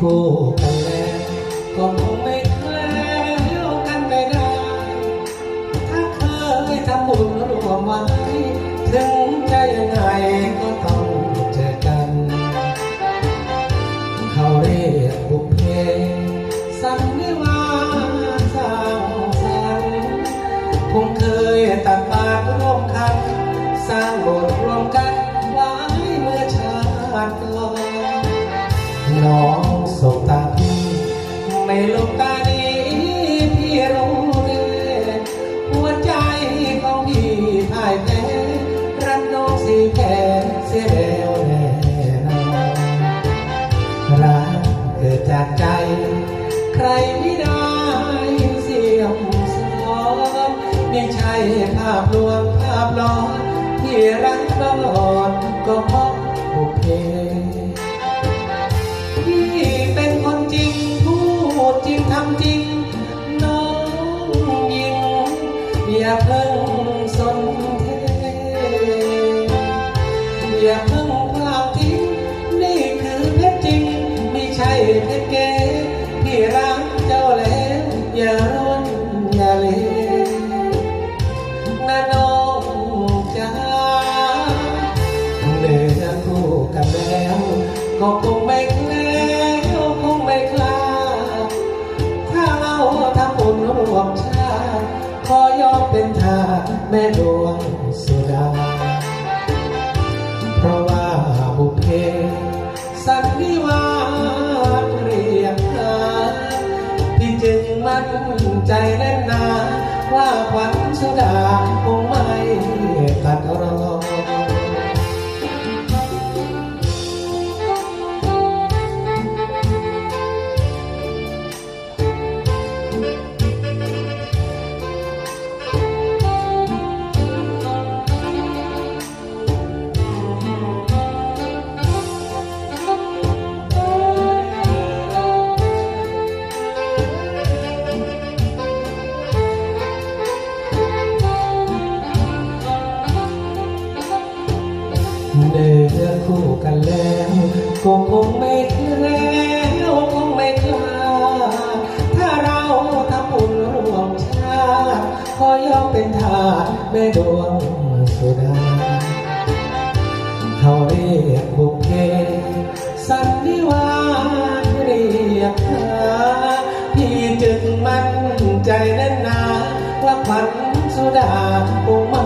คู่กันแล้วก็คงไม่แคล้วกันไปได้ ถ้าเคยทำบุญรวมไว้ถึงจะยังไงก็ต้องเจอกัน เขาเรียกบุพเพสันนิวาสร้างสรรค์คงเคยตักบาตรร่วมกันสร้างโบสถ์รวมกันไว้เมื่อชาติก่อนน้อง ไม่ลงตาดีพี่รู้ดีหัวใจของพี่พ่ายแพ้รักน้องสีแพ้เสียแล้วแน่นอนรักเกิดจากใจ ใครไม่ได้เสียมสองไม่ใช่ภาพลวงภาพหลอนที่รักตลอดก็พร อย่าเพิ่งพลาดทิ้งนี่คือเพชรจริง ไม่ใช่เพชรเก๋พี่รักเจ้าแล้วอย่าร้นอย่าเลนะน้องจ้าเดินคู่กันแล้วก็คงไม่แคล้วคงไม่คลาถ้าเราทำบุญรวมชาติขอยอมเป็นทาสแม่ดวงสุดา สันนิวาสเรียกหาพี่จึงมั่นใจแน่นหนา ว่าขวัญสุดาคงไม่ตัดรอ เดินคู่กันแล้วก็คงไม่แคล้วคงไม่คลาดถ้าเราทำบุญร่วมชาติขอยอมเป็นทาสแม่ดวงสุดาเขาเรียกบุพเพสันนิวาสเรียกหาพี่จึงมั่นใจแน่นหนาว่าขวัญสุดาคงไม่